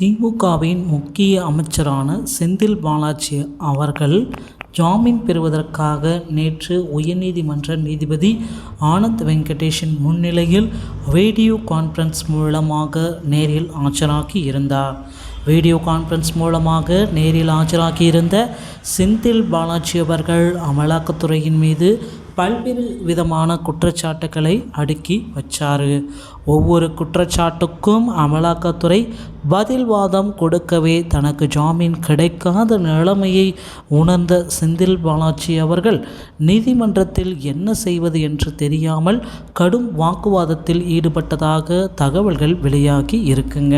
திமுகவின் முக்கிய அமைச்சரான செந்தில் பாலாஜி அவர்கள் ஜாமீன் பெறுவதற்காக நேற்று உயர்நீதிமன்ற நீதிபதி ஆனந்த் வெங்கடேஷன் முன்னிலையில் வீடியோ கான்ஃபரன்ஸ் மூலமாக நேரில் ஆஜராகி இருந்தார். வீடியோ கான்ஃபரன்ஸ் மூலமாக நேரில் ஆஜராகியிருந்த செந்தில் பாலாஜி அவர்கள் அமலாக்கத்துறையின் மீது பல்வேறு விதமான குற்றச்சாட்டுக்களை அடுக்கி வச்சார். ஒவ்வொரு குற்றச்சாட்டுக்கும் அமலாக்கத்துறை பதில்வாதம் கொடுக்கவே தனக்கு ஜாமீன் கிடைக்காத நிலைமையை உணர்ந்த செந்தில் பாலாஜி அவர்கள் நீதிமன்றத்தில் என்ன செய்வது என்று தெரியாமல் கடும் வாக்குவாதத்தில் ஈடுபட்டதாக தகவல்கள் வெளியாகி இருக்குங்க.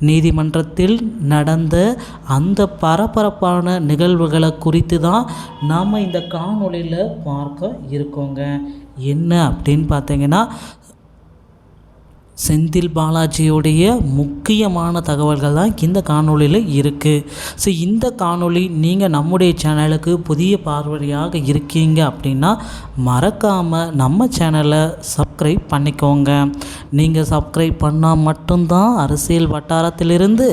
நீதிமன்றத்தில் நடந்த அந்த பரபரப்பான நிகழ்வுகளை குறித்து தான் நாம் இந்த காணொளியில் பார்க்க இருக்கோங்க. என்ன அப்படின்னு பார்த்தீங்கன்னா செந்தில் பாலாஜியுடைய முக்கியமான தகவல்கள் தான் இந்த காணொலியில் இருக்குது ஸோ இந்த காணொளி நீங்கள் நம்முடைய சேனலுக்கு புதிய பார்வையாக இருக்கீங்க அப்படின்னா மறக்காமல் நம்ம சேனலை சப்ஸ்கிரைப் பண்ணிக்கோங்க. நீங்கள் சப்ஸ்கிரைப் பண்ணால் மட்டும்தான் அரசியல் வட்டாரத்திலிருந்து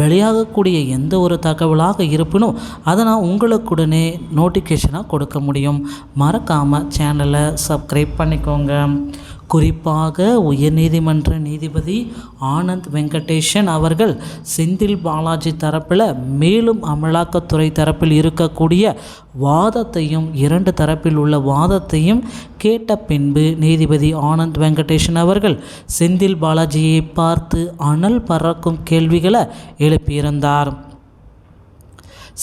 வெளியாகக்கூடிய எந்த ஒரு தகவலாக இருப்பினும் அதை நான் உங்களுக்குடனே நோட்டிஃபிகேஷனாக கொடுக்க முடியும். மறக்காமல் சேனலை சப்ஸ்கிரைப் பண்ணிக்கோங்க. குறிப்பாக உயர்நீதிமன்ற நீதிபதி ஆனந்த் வெங்கடேஷன் அவர்கள் செந்தில் பாலாஜி தரப்பில் மேலும் அமலாக்கத்துறை தரப்பில் இருக்கக்கூடிய வாதத்தையும் இரண்டு தரப்பில் உள்ள வாதத்தையும் கேட்ட பின்பு நீதிபதி ஆனந்த் வெங்கடேஷன் அவர்கள் செந்தில் பாலாஜியை பார்த்து அனல் பறக்கும் கேள்விகளை எழுப்பியிருந்தார்.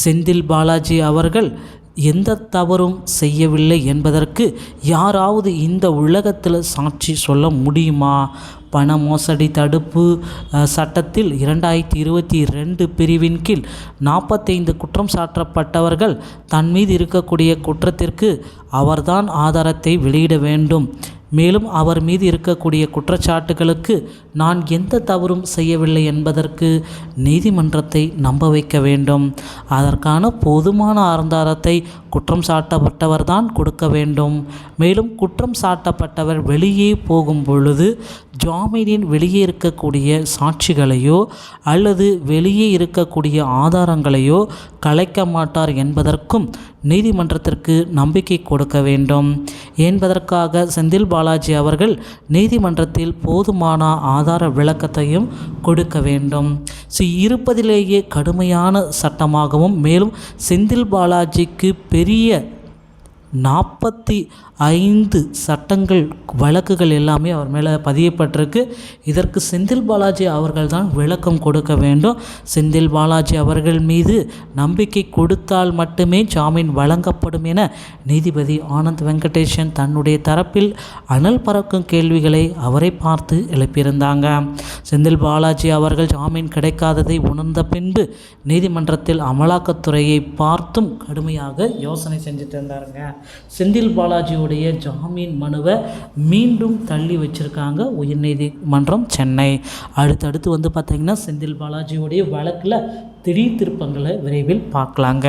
செந்தில் பாலாஜி அவர்கள் எந்த தவறும் செய்யவில்லை என்பதற்கு யாராவது இந்த உலகத்தில் சாட்சி சொல்ல முடியுமா? பண மோசடி தடுப்பு சட்டத்தில் இரண்டாயிரத்தி இருபத்தி ரெண்டு பிரிவின் கீழ் நாற்பத்தைந்து குற்றம் சாற்றப்பட்டவர்கள் தன் மீது இருக்கக்கூடிய குற்றத்திற்கு அவர்தான் ஆதாரத்தை வெளியிட வேண்டும். மேலும் அவர் மீது இருக்கக்கூடிய குற்றச்சாட்டுகளுக்கு நான் எந்த தவறும் செய்யவில்லை என்பதற்கு நீதிமன்றத்தை நம்ப வைக்க வேண்டும். அதற்கான போதுமான ஆதாரத்தை குற்றம் சாட்டப்பட்டவர் தான் கொடுக்க வேண்டும். மேலும் குற்றம் சாட்டப்பட்டவர் வெளியே போகும் பொழுது ஜாமீனின் வெளியே இருக்கக்கூடிய சாட்சிகளையோ அல்லது வெளியே இருக்கக்கூடிய ஆதாரங்களையோ கலைக்க மாட்டார் என்பதற்கும் நீதிமன்றத்திற்கு நம்பிக்கை கொடுக்க வேண்டும். என்பதற்காக செந்தில் பாலாஜி அவர்கள் நீதிமன்றத்தில் போதுமான ஆதார விளக்கத்தையும் கொடுக்க வேண்டும். ஸோ இருப்பதிலேயே கடுமையான சட்டமாகவும் மேலும் செந்தில் பாலாஜிக்கு பெரிய நாற்பத்தி ஐந்து சட்டங்கள் வழக்குகள் எல்லாமே அவர் மேலே பதியப்பட்டிருக்கு. இதற்கு செந்தில் பாலாஜி அவர்கள் தான் விளக்கம் கொடுக்க வேண்டும். செந்தில் பாலாஜி அவர்கள் மீது நம்பிக்கை கொடுத்தால் மட்டுமே ஜாமீன் வழங்கப்படும் என நீதிபதி ஆனந்த் வெங்கடேஷன் தன்னுடைய தரப்பில் அனல் பறக்கும் கேள்விகளை அவரை பார்த்து எழுப்பியிருந்தாங்க. செந்தில் பாலாஜி அவர்கள் ஜாமீன் கிடைக்காததை உணர்ந்த பின்பு நீதிமன்றத்தில் அமலாக்கத்துறையை பார்த்தும் கடுமையாக யோசனை செஞ்சுட்டு இருந்தாருங்க. செந்தில் பாலாஜியுடைய ஜாமீன் மனுவை மீண்டும் தள்ளி வச்சுருக்காங்க உயர்நீதிமன்றம் சென்னை. அடுத்தடுத்து வந்து பார்த்திங்கன்னா செந்தில் பாலாஜியுடைய வழக்கில் திடீர் திருப்பங்களை விரைவில் பார்க்கலாங்க.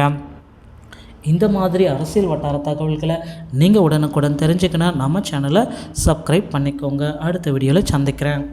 இந்த மாதிரி அரசியல் வட்டார தகவல்களை நீங்கள் உடனுக்குடன் தெரிஞ்சுக்கணும் நம்ம சேனலை சப்ஸ்கிரைப் பண்ணிக்கோங்க. அடுத்த வீடியோவில் சந்திக்கிறேன்.